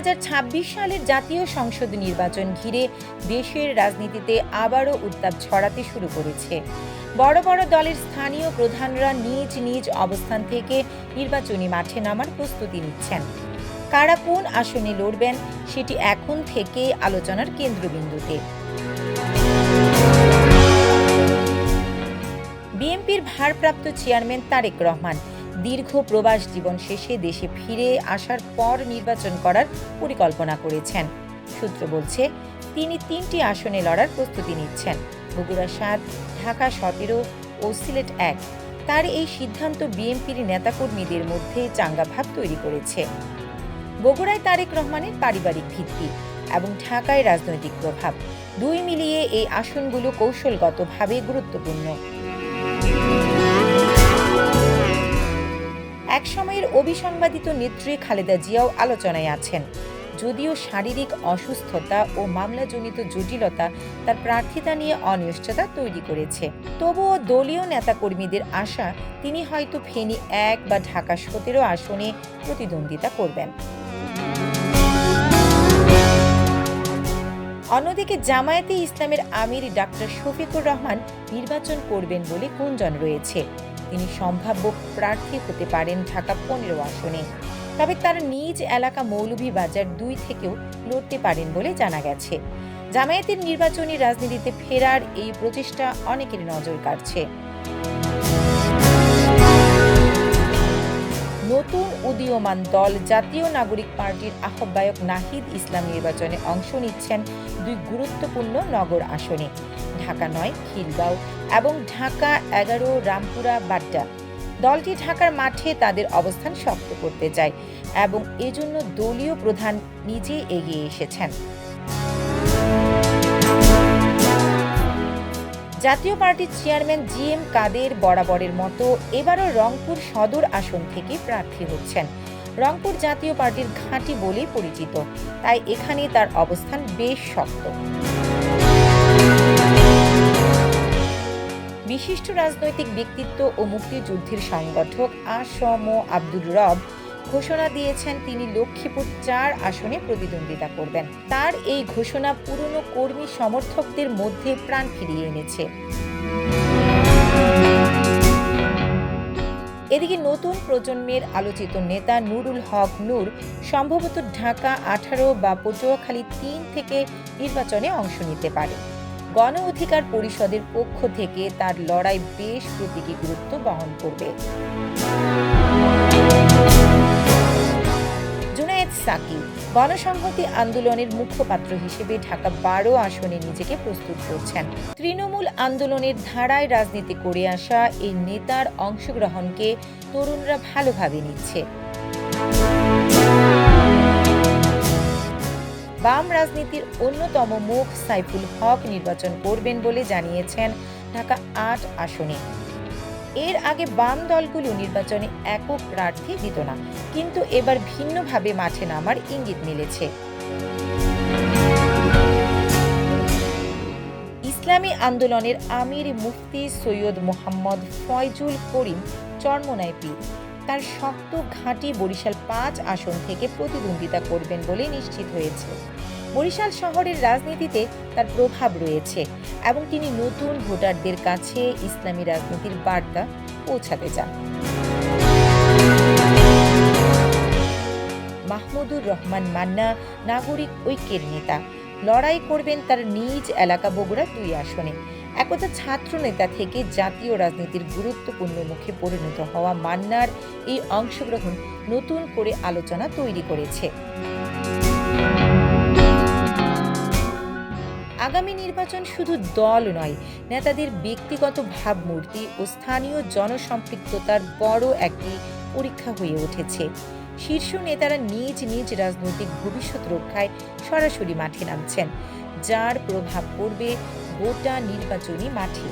সালের জাতীয় সংসদ নির্বাচন ঘিরে দেশের রাজনীতিতে আবারও উত্তাপ ছড়াতে শুরু করেছে। বড় বড় দলের স্থানীয় প্রধানরা নিজ নিজ অবস্থান থেকে নির্বাচনী মাঠে নামার প্রস্তুতি নিচ্ছেন। কারা কোন আসনে লড়বেন সেটি এখন থেকে আলোচনার কেন্দ্রবিন্দুতে। বিএনপির ভারপ্রাপ্ত চেয়ারম্যান তারেক রহমান দীর্ঘ প্রবাস জীবন শেষে দেশে ফিরে আসার পর নির্বাচন করার পরিকল্পনা করেছেন। সূত্র বলছে, তিনি তিনটি আসনে লড়ার প্রস্তুতি নিচ্ছেন। বগুড়া সাত, ঢাকা সতেরো ও সিলেট এক। তার এই সিদ্ধান্ত বিএনপির নেতাকর্মীদের মধ্যে চাঙ্গাভাব তৈরি করেছে। বগুড়ায় তারেক রহমানের পারিবারিক ভিত্তি এবং ঢাকায় রাজনৈতিক প্রভাব। দুই মিলিয়ে এই আসনগুলো কৌশলগতভাবে গুরুত্বপূর্ণ। একসময়ের অভিসংবাদিত নেত্রী খালেদা জিয়াও আলোচনায় আছেন। যদিও শারীরিক অসুস্থতা ও মামলাজনিত জটিলতা তার প্রার্থিতা নিয়ে অনিশ্চয়তা তৈরি করেছে। তবুও দলীয় নেতাকর্মীদের আশা, তিনি হয়তো ফেনী এক বা ঢাকা সতেরো আসনে প্রতিদ্বন্দ্বিতা করবেন। অন্যদিকে জামায়াতে ইসলামের আমির ডাক্তার শফিকুর রহমান নির্বাচন করবেন বলে গুঞ্জন রয়েছে। তিনি সম্ভাব্য প্রার্থী হতে পারেন ঢাকা পনেরো আসনে। তবে তার নিজ এলাকা মৌলভীবাজার দুই থেকেও লড়তে পারেন বলে জানা গেছে। জামায়াতের নির্বাচনী রাজনীতিতে ফেরার এই প্রচেষ্টা অনেকের নজর কাড়ছে। নতুন উদীয়মান দল জাতীয় নাগরিক পার্টির আহ্বায়ক নাহিদ ইসলাম নির্বাচনে অংশ নিচ্ছেন দুই গুরুত্বপূর্ণ নগর আসনে, ঢাকা নয়, খিলগাঁও এবং ঢাকা এগারো, রামপুরা, বাড্ডা। দলটি ঢাকার মাঠে তাদের অবস্থান শক্ত করতে চায় এবং এজন্য দলীয় প্রধান নিজে এগিয়ে এসেছেন। জাতীয় পার্টির চেয়ারম্যান জি এম কাদের বরাবরের মতো এবারও রংপুর সদর আসন থেকে প্রার্থী হচ্ছেন। রংপুর জাতীয় পার্টির ঘাঁটি বলেই পরিচিত, তাই এখানে তার অবস্থান বেশ শক্ত। বিশিষ্ট রাজনৈতিক ব্যক্তিত্ব ও মুক্তিযুদ্ধের সংগঠক আসম আব্দুর রব ঘোষণা দিয়েছেন তিনি লক্ষ্মীপুর চার আসনে প্রতিদ্বন্দ্বিতা করবেন। তার এই ঘোষণা পুরনো কর্মী সমর্থকদের মধ্যে প্রাণ ফিরিয়ে এনেছে। এদিকে নতুন প্রজন্মের আলোচিত নেতা নুরুল হক নূর সম্ভবত ঢাকা আঠারো বা পটুয়াখালী তিন থেকে নির্বাচনে অংশ নিতে পারে। গণ অধিকার পরিষদের পক্ষ থেকে তার লড়াই বেশ প্রতীকী গুরুত্ব বহন করবে। সাকিব। গণসংহতি আন্দোলনের মুখপাত্র হিসেবে ঢাকা বারো আসনে নিজেকে প্রস্তুত করছেন। তৃণমূল আন্দোলনের ধারায় রাজনীতি করে আসা এই নেতার অংশগ্রহণকে তরুণরা ভালোভাবে নিচ্ছে। বাম রাজনীতির অন্যতম মুখ সাইফুল হক নির্বাচন করবেন বলে জানিয়েছেন ঢাকা আট আসনে। এর আগে বাম দলগুলো নির্বাচনে একক প্রার্থী দিত না। কিন্তু এবার ভিন্নভাবে মাঠে নামার ইঙ্গিত মিলেছে। ইসলামী আন্দোলনের আমির মুফতি সৈয়দ মোহাম্মদ ফয়জুল করিম চর্মনায় পীর। তার শক্ত ঘাঁটি বরিশাল পাঁচ আসন থেকে প্রতিদ্বন্দ্বিতা করবেন বলে নিশ্চিত হয়েছে। বরিশাল শহরের রাজনীতিতে তার প্রভাব রয়েছে এবং তিনি নতুন ভোটারদের কাছে ইসলামী রাজনীতির বার্তা পৌঁছাতে চান। মাহমুদুর রহমান মান্না, নাগরিক ঐক্যের নেতা। লড়াই করবেন তার নিজ এলাকা বগুড়া দুই আসনে। একদা ছাত্র নেতা থেকে জাতীয় রাজনীতির গুরুত্বপূর্ণ মুখে পরিণত হওয়া মান্নার এই অংশগ্রহণ নতুন করে আলোচনা তৈরি করেছে। আগামী নির্বাচন শুধু দল নয়, নেতাদের ব্যক্তিগত ভাবমূর্তি ও স্থানীয় জনসম্পৃক্ততার বড় একটি পরীক্ষা হয়ে উঠেছে। শীর্ষ নেতারা নিজ নিজ রাজনৈতিক ভবিষ্যৎ রক্ষায় সরাসরি মাঠে নামছেন, যার প্রভাব পড়বে গোটা নির্বাচনী মাঠে।